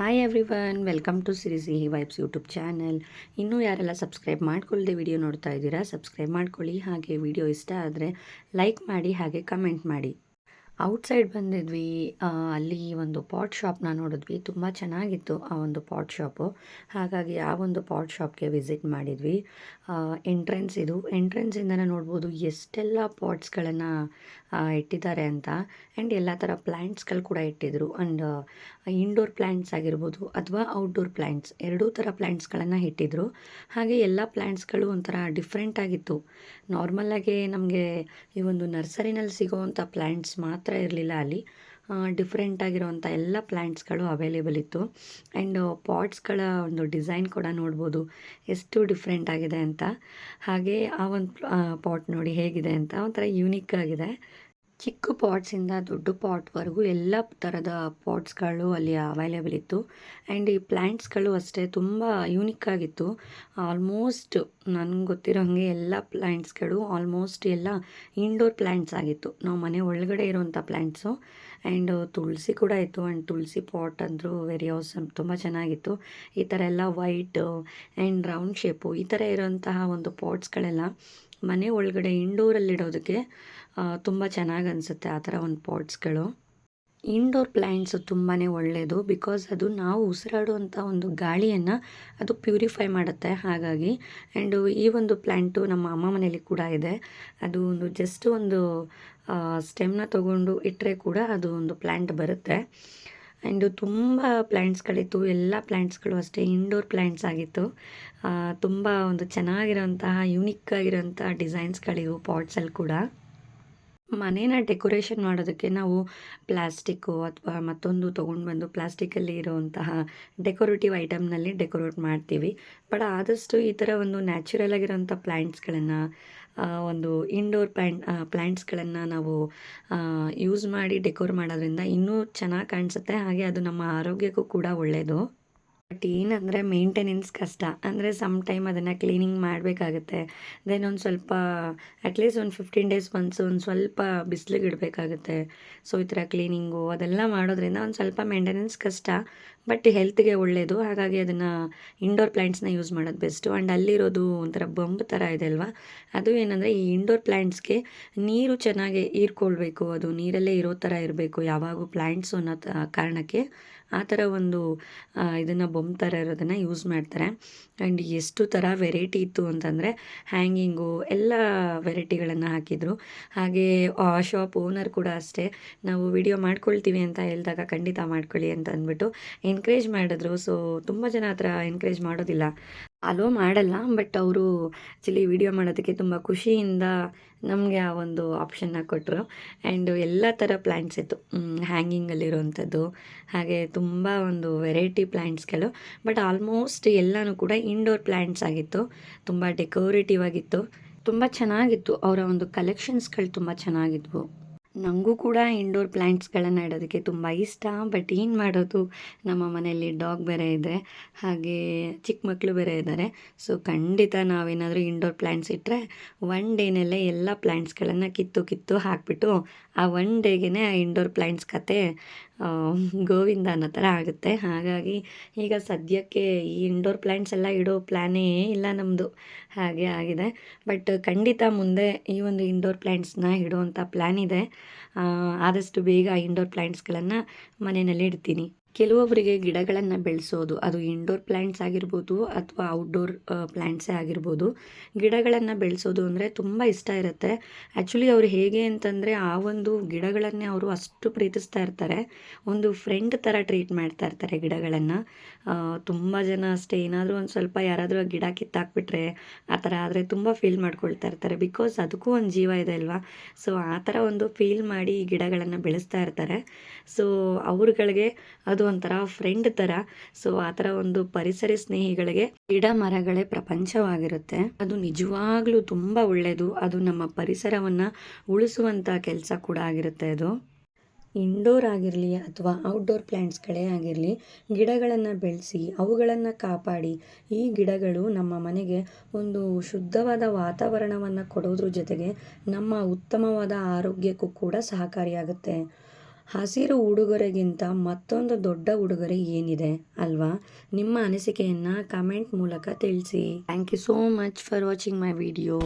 Hi everyone welcome to Sirsi vibes YouTube channel ಇನ್ನೂ ಯಾರೆಲ್ಲ subscribe ಮಾಡ್ಕೊಳ್ಳದೆ video ನೋಡ್ತಾ ಇದ್ದೀರಾ ಸಬ್ಸ್ಕ್ರೈಬ್ ಮಾಡ್ಕೊಳ್ಳಿ. ಹಾಗೆ ವಿಡಿಯೋ ಇಷ್ಟ ಆದರೆ ಲೈಕ್ ಮಾಡಿ, ಹಾಗೆ ಕಮೆಂಟ್ ಮಾಡಿ. ಔಟ್ಸೈಡ್ ಬಂದಿದ್ವಿ ಅಲ್ಲಿ ಒಂದು ಪಾಟ್ ಶಾಪ್ನ ನೋಡಿದ್ವಿ, ತುಂಬ ಚೆನ್ನಾಗಿತ್ತು ಆ ಒಂದು ಪಾಟ್ ಶಾಪು. ಹಾಗಾಗಿ ಆ ಒಂದು ಪಾಟ್ ಶಾಪ್ಗೆ ವಿಸಿಟ್ ಮಾಡಿದ್ವಿ. ಎಂಟ್ರೆನ್ಸ್ ಇದು. ಎಂಟ್ರೆನ್ಸಿಂದನೇ ನೋಡ್ಬೋದು ಎಷ್ಟೆಲ್ಲ ಪಾಟ್ಸ್ಗಳನ್ನು ಇಟ್ಟಿದ್ದಾರೆ ಅಂತ. ಆ್ಯಂಡ್ ಎಲ್ಲ ಥರ ಪ್ಲ್ಯಾಂಟ್ಸ್ಗಳು ಕೂಡ ಇಟ್ಟಿದ್ರು. ಆ್ಯಂಡ್ ಇಂಡೋರ್ ಪ್ಲ್ಯಾಂಟ್ಸ್ ಆಗಿರ್ಬೋದು ಅಥವಾ ಔಟ್ಡೋರ್ ಪ್ಲ್ಯಾಂಟ್ಸ್ ಎರಡೂ ಥರ ಪ್ಲ್ಯಾಂಟ್ಸ್ಗಳನ್ನು ಇಟ್ಟಿದ್ರು. ಹಾಗೆ ಎಲ್ಲ ಪ್ಲ್ಯಾಂಟ್ಸ್ಗಳು ಒಂಥರ ಡಿಫ್ರೆಂಟ್ ಆಗಿತ್ತು. ನಾರ್ಮಲಾಗಿ ನಮಗೆ ಈ ಒಂದು ನರ್ಸರಿನಲ್ಲಿ ಸಿಗೋವಂಥ ಪ್ಲ್ಯಾಂಟ್ಸ್ ಮಾತ್ರ ಇರಲಿಲ್ಲ ಅಲ್ಲಿ. ಡಿಫ್ರೆಂಟ್ ಆಗಿರೋವಂಥ ಎಲ್ಲ ಪ್ಲ್ಯಾಂಟ್ಸ್ಗಳು ಅವೈಲೇಬಲ್ ಇತ್ತು. ಆ್ಯಂಡ್ ಪಾಟ್ಸ್ಗಳ ಒಂದು ಡಿಸೈನ್ ಕೂಡ ನೋಡ್ಬೋದು. ಎಷ್ಟು ಡಿಫ್ರೆಂಟ್ ಆಗಿದೆ ಅಂತ. ಹಾಗೆ ಆ ಒಂದು ಪಾಟ್ ನೋಡಿ ಹೇಗಿದೆ ಅಂತ. ಒಂಥರ ಯೂನಿಕ್ ಆಗಿದೆ. ಚಿಕ್ಕ ಪಾಟ್ಸಿಂದ ದೊಡ್ಡ ಪಾಟ್ವರೆಗೂ ಎಲ್ಲ ಥರದ ಪಾಟ್ಸ್ಗಳು ಅಲ್ಲಿ ಅವೈಲೇಬಲ್ ಇತ್ತು. ಆ್ಯಂಡ್ ಈ ಪ್ಲ್ಯಾಂಟ್ಸ್ಗಳು ಅಷ್ಟೇ ತುಂಬ ಯೂನಿಕ್ ಆಗಿತ್ತು. ಆಲ್ಮೋಸ್ಟ್ ನನಗೆ ಗೊತ್ತಿರೋ ಹಾಗೆ ಎಲ್ಲ ಪ್ಲ್ಯಾಂಟ್ಸ್ಗಳು ಆಲ್ಮೋಸ್ಟ್ ಎಲ್ಲ ಇಂಡೋರ್ ಪ್ಲ್ಯಾಂಟ್ಸ್ ಆಗಿತ್ತು. ನಾವು ಮನೆ ಒಳಗಡೆ ಇರುವಂಥ ಪ್ಲ್ಯಾಂಟ್ಸು ಆ್ಯಂಡ್ ತುಳಸಿ ಕೂಡ ಇತ್ತು. ಆ್ಯಂಡ್ ತುಳಸಿ ಪಾಟ್ ಅಂದರೂ ವೆರಿ ಅವಸಮ್ ತುಂಬ ಚೆನ್ನಾಗಿತ್ತು. ಈ ಥರ ಎಲ್ಲ ವೈಟ್ ಆ್ಯಂಡ್ ರೌಂಡ್ ಶೇಪು ಈ ಥರ ಇರೋಂತಹ ಒಂದು ಪಾಟ್ಸ್ಗಳೆಲ್ಲ ಮನೆ ಒಳಗಡೆ ಇಂಡೋರಲ್ಲಿಡೋದಕ್ಕೆ ತುಂಬ ಚೆನ್ನಾಗಿ ಅನಿಸುತ್ತೆ ಆ ಥರ ಒಂದು ಪಾಟ್ಸ್ಗಳು. ಇಂಡೋರ್ ಪ್ಲ್ಯಾಂಟ್ಸು ತುಂಬಾ ಒಳ್ಳೆಯದು ಬಿಕಾಸ್ ಅದು ನಾವು ಉಸಿರಾಡುವಂಥ ಒಂದು ಗಾಳಿಯನ್ನು ಅದು ಪ್ಯೂರಿಫೈ ಮಾಡುತ್ತೆ ಹಾಗಾಗಿ. ಆ್ಯಂಡು ಈ ಒಂದು ಪ್ಲ್ಯಾಂಟು ನಮ್ಮ ಅಮ್ಮ ಮನೇಲಿ ಕೂಡ ಇದೆ. ಅದು ಒಂದು ಜಸ್ಟ್ ಒಂದು ಸ್ಟೆಮ್ನ ತಗೊಂಡು ಇಟ್ಟರೆ ಕೂಡ ಅದು ಒಂದು ಪ್ಲ್ಯಾಂಟ್ ಬರುತ್ತೆ. ಆ್ಯಂಡ್ ತುಂಬ ಪ್ಲ್ಯಾಂಟ್ಸ್ಗಳಿತ್ತು ಎಲ್ಲ ಪ್ಲ್ಯಾಂಟ್ಸ್ಗಳು ಅಷ್ಟೇ ಇಂಡೋರ್ ಪ್ಲ್ಯಾಂಟ್ಸ್ ಆಗಿತ್ತು. ತುಂಬ ಒಂದು ಚೆನ್ನಾಗಿರೋಂತಹ ಯುನಿಕ್ ಆಗಿರೋಂಥ ಡಿಸೈನ್ಸ್ಗಳಿವು ಪಾಟ್ಸಲ್ಲಿ ಕೂಡ. ಮನೇನ ಡೆಕೋರೇಷನ್ ಮಾಡೋದಕ್ಕೆ ನಾವು ಪ್ಲಾಸ್ಟಿಕ್ಕು ಅಥವಾ ಮತ್ತೊಂದು ತೊಗೊಂಡು ಬಂದು ಪ್ಲಾಸ್ಟಿಕಲ್ಲಿ ಇರುವಂತಹ ಡೆಕೋರೇಟಿವ್ ಐಟಮ್ನಲ್ಲಿ ಡೆಕೋರೇಟ್ ಮಾಡ್ತೀವಿ. ಬಟ್ ಆದಷ್ಟು ಈ ಥರ ಒಂದು ನ್ಯಾಚುರಲ್ ಆಗಿರೋಂಥ ಪ್ಲ್ಯಾಂಟ್ಸ್ಗಳನ್ನು ಒಂದು ಇಂಡೋರ್ ಪ್ಯಾಂಟ್ ಪ್ಲ್ಯಾಂಟ್ಸ್ಗಳನ್ನು ನಾವು ಯೂಸ್ ಮಾಡಿ ಡೆಕೋರ್ ಮಾಡೋದ್ರಿಂದ ಇನ್ನೂ ಚೆನ್ನಾಗಿ ಕಾಣಿಸುತ್ತೆ. ಹಾಗೆ ಅದು ನಮ್ಮ ಆರೋಗ್ಯಕ್ಕೂ ಕೂಡ ಒಳ್ಳೆಯದು ಬಟ್ ಏನಂದರೆ ಮೇಂಟೆನೆನ್ಸ್ ಕಷ್ಟ. ಅಂದರೆ ಸಮ್ ಟೈಮ್ ಅದನ್ನು ಕ್ಲೀನಿಂಗ್ ಮಾಡಬೇಕಾಗತ್ತೆ. ದೆನ್ ಒಂದು ಸ್ವಲ್ಪ ಅಟ್ಲೀಸ್ಟ್ ಒಂದು ಫಿಫ್ಟೀನ್ ಡೇಸ್ ಒನ್ಸ್ ಒಂದು ಸ್ವಲ್ಪ ಬಿಸಿಲಿಗೆ ಇಡಬೇಕಾಗತ್ತೆ. ಸೊ ಈ ಥರ ಕ್ಲೀನಿಂಗು ಅದೆಲ್ಲ ಮಾಡೋದ್ರಿಂದ ಒಂದು ಸ್ವಲ್ಪ ಮೇಂಟೆನೆನ್ಸ್ ಕಷ್ಟ ಬಟ್ ಹೆಲ್ತ್ಗೆ ಒಳ್ಳೆಯದು ಹಾಗಾಗಿ ಅದನ್ನು ಇಂಡೋರ್ ಪ್ಲ್ಯಾಂಟ್ಸ್ನ ಯೂಸ್ ಮಾಡೋದು ಬೆಸ್ಟು ಆ್ಯಂಡ್ ಅಲ್ಲಿರೋದು ಒಂಥರ ಬಂಬ್ ಥರ ಇದೆ ಅಲ್ವಾ? ಅದು ಏನಂದರೆ ಈ ಇಂಡೋರ್ ಪ್ಲ್ಯಾಂಟ್ಸ್ಗೆ ನೀರು ಚೆನ್ನಾಗಿ ಹೀರ್ಕೊಳ್ಬೇಕು. ಅದು ನೀರಲ್ಲೇ ಇರೋ ಥರ ಇರಬೇಕು ಯಾವಾಗೂ ಪ್ಲ್ಯಾಂಟ್ಸ್ ಅನ್ನೋ ಕಾರಣಕ್ಕೆ. ಆ ಥರ ಒಂದು ಇದನ್ನು ಬೊಂಬ್ ಥರ ಇರೋದನ್ನು ಯೂಸ್ ಮಾಡ್ತಾರೆ. ಆ್ಯಂಡ್ ಎಷ್ಟು ಥರ ವೆರೈಟಿ ಇತ್ತು ಅಂತಂದರೆ ಹ್ಯಾಂಗಿಂಗು ಎಲ್ಲ ವೆರೈಟಿಗಳನ್ನು ಹಾಕಿದರು. ಹಾಗೆ ಶಾಪ್ ಓನರ್ ಕೂಡ ಅಷ್ಟೇ, ನಾವು ವಿಡಿಯೋ ಮಾಡ್ಕೊಳ್ತೀವಿ ಅಂತ ಹೇಳಿದಾಗ ಖಂಡಿತ ಮಾಡ್ಕೊಳ್ಳಿ ಅಂತ ಅಂದ್ಬಿಟ್ಟು ಎನ್ಕರೇಜ್ ಮಾಡಿದ್ರು. ಸೊ ತುಂಬ ಜನ ಹತ್ರ ಎನ್ಕರೇಜ್ ಮಾಡೋದಿಲ್ಲ. ಅಲೋ ಮಾಡಲ್ಲ, ಬಟ್ ಅವರು ಆ್ಯಕ್ಚುಲಿ ವಿಡಿಯೋ ಮಾಡೋದಕ್ಕೆ ತುಂಬ ಖುಷಿಯಿಂದ ನಮಗೆ ಆ ಒಂದು ಆಪ್ಷನ್ನ ಕೊಟ್ಟರು ಆ್ಯಂಡ್ ಎಲ್ಲ ಥರ ಪ್ಲ್ಯಾಂಟ್ಸ್ ಇತ್ತು. ಹ್ಯಾಂಗಿಂಗಲ್ಲಿರುವಂಥದ್ದು ಹಾಗೆ ತುಂಬ ಒಂದು ವೆರೈಟಿ ಪ್ಲ್ಯಾಂಟ್ಸ್ಗಳು ಬಟ್ ಆಲ್ಮೋಸ್ಟ್ ಎಲ್ಲನೂ ಕೂಡ ಇಂಡೋರ್ ಪ್ಲ್ಯಾಂಟ್ಸ್ ಆಗಿತ್ತು. ತುಂಬ ಡೆಕೋರೇಟಿವ್ ಆಗಿತ್ತು. ತುಂಬ ಚೆನ್ನಾಗಿತ್ತು. ಅವರ ಒಂದು ಕಲೆಕ್ಷನ್ಸ್ಗಳು ತುಂಬ ಚೆನ್ನಾಗಿದ್ವು. ನನಗೂ ಕೂಡ ಇಂಡೋರ್ ಪ್ಲ್ಯಾಂಟ್ಸ್ಗಳನ್ನು ಇಡೋದಕ್ಕೆ ತುಂಬ ಇಷ್ಟ ಬಟ್ ಏನು ಮಾಡೋದು? ನಮ್ಮ ಮನೆಯಲ್ಲಿ ಡಾಗ್ ಬೇರೆ ಇದೆ, ಹಾಗೆ ಚಿಕ್ಕ ಮಕ್ಕಳು ಬೇರೆ ಇದ್ದಾರೆ ಸೊ ಖಂಡಿತ ನಾವೇನಾದರೂ ಇಂಡೋರ್ ಪ್ಲ್ಯಾಂಟ್ಸ್ ಇಟ್ಟರೆ ಒನ್ ಡೇನಲ್ಲೇ ಎಲ್ಲ ಪ್ಲ್ಯಾಂಟ್ಸ್ಗಳನ್ನು ಕಿತ್ತು ಕಿತ್ತು ಹಾಕಿಬಿಟ್ಟು ಆ ಒನ್ ಡೇಗೆ ಆ ಇಂಡೋರ್ ಪ್ಲ್ಯಾಂಟ್ಸ್ ಕತೆ ಗೋವಿಂದ ಅನ್ನೋ ಥರ ಆಗುತ್ತೆ. ಹಾಗಾಗಿ ಈಗ ಸದ್ಯಕ್ಕೆ ಈ ಇಂಡೋರ್ ಪ್ಲ್ಯಾಂಟ್ಸ್ ಎಲ್ಲ ಇಡೋ ಪ್ಲ್ಯಾನೇ ಇಲ್ಲ ನಮ್ಮದು ಹಾಗೆ ಆಗಿದೆ. ಬಟ್ ಖಂಡಿತ ಮುಂದೆ ಈ ಒಂದು ಇಂಡೋರ್ ಪ್ಲ್ಯಾಂಟ್ಸ್ನ ಇಡೋವಂಥ ಪ್ಲ್ಯಾನ್ ಇದೆ. ಆದಷ್ಟು ಬೇಗ ಇಂಡೋರ್ ಪ್ಲ್ಯಾಂಟ್ಸ್ಗಳನ್ನು ಮನೆಯಲ್ಲಿ ಇಡ್ತೀನಿ. ಕೆಲವೊಬ್ಬರಿಗೆ ಗಿಡಗಳನ್ನು ಬೆಳೆಸೋದು, ಅದು ಇಂಡೋರ್ ಪ್ಲ್ಯಾಂಟ್ಸ್ ಆಗಿರ್ಬೋದು ಅಥವಾ ಔಟ್ಡೋರ್ ಪ್ಲ್ಯಾಂಟ್ಸೇ ಆಗಿರ್ಬೋದು, ಗಿಡಗಳನ್ನು ಬೆಳೆಸೋದು ಅಂದರೆ ತುಂಬ ಇಷ್ಟ ಇರುತ್ತೆ. ಆ್ಯಕ್ಚುಲಿ ಅವರು ಹೇಗೆ ಅಂತಂದರೆ ಆ ಒಂದು ಗಿಡಗಳನ್ನೇ ಅವರು ಅಷ್ಟು ಪ್ರೀತಿಸ್ತಾ ಇರ್ತಾರೆ. ಒಂದು ಫ್ರೆಂಡ್ ಥರ ಟ್ರೀಟ್ ಮಾಡ್ತಾ ಇರ್ತಾರೆ ಗಿಡಗಳನ್ನು. ತುಂಬ ಜನ ಅಷ್ಟೇ, ಏನಾದರೂ ಒಂದು ಸ್ವಲ್ಪ ಯಾರಾದರೂ ಗಿಡ ಕಿತ್ತಾಕ್ಬಿಟ್ರೆ ಆ ಥರ ಆದರೆ ತುಂಬ ಫೀಲ್ ಮಾಡ್ಕೊಳ್ತಾ ಇರ್ತಾರೆ. ಬಿಕಾಸ್ ಅದಕ್ಕೂ ಒಂದು ಜೀವ ಇದೆ ಅಲ್ವಾ? ಸೊ ಆ ಥರ ಒಂದು ಫೀಲ್ ಮಾಡಿ ಗಿಡಗಳನ್ನು ಬೆಳೆಸ್ತಾ ಇರ್ತಾರೆ. ಸೊ ಅವ್ರುಗಳಿಗೆ ಅದು ಒಂಥರ ಫ್ರೆಂಡ್ ಥರ ಸೊ ಆ ಥರ ಒಂದು ಪರಿಸರ ಸ್ನೇಹಿಗಳಿಗೆ ಗಿಡ ಮರಗಳೇ ಪ್ರಪಂಚವಾಗಿರುತ್ತೆ. ಅದು ನಿಜವಾಗ್ಲೂ ತುಂಬ ಒಳ್ಳೆಯದು ಅದು ನಮ್ಮ ಪರಿಸರವನ್ನು ಉಳಿಸುವಂಥ ಕೆಲಸ ಕೂಡ ಆಗಿರುತ್ತೆ ಅದು. ಇಂಡೋರ್ ಆಗಿರಲಿ ಅಥವಾ ಔಟ್ಡೋರ್ ಪ್ಲ್ಯಾಂಟ್ಸ್ಗಳೇ ಆಗಿರಲಿ, ಗಿಡಗಳನ್ನು ಬೆಳೆಸಿ, ಅವುಗಳನ್ನು ಕಾಪಾಡಿ, ಈ ಗಿಡಗಳು ನಮ್ಮ ಮನೆಗೆ ಒಂದು ಶುದ್ಧವಾದ ವಾತಾವರಣವನ್ನು ಕೊಡೋದ್ರ ಜೊತೆಗೆ ನಮ್ಮ ಉತ್ತಮವಾದ ಆರೋಗ್ಯಕ್ಕೂ ಕೂಡ ಸಹಕಾರಿಯಾಗುತ್ತೆ. ಹಸಿರು ಉಡುಗೊರೆಗಿಂತ ಮತ್ತೊಂದು ದೊಡ್ಡ ಉಡುಗೊರೆ ಏನಿದೆ ಅಲ್ವಾ? ನಿಮ್ಮ ಅನಿಸಿಕೆಯನ್ನು ಕಮೆಂಟ್ ಮೂಲಕ ತಿಳಿಸಿ. Thank you so much for watching my video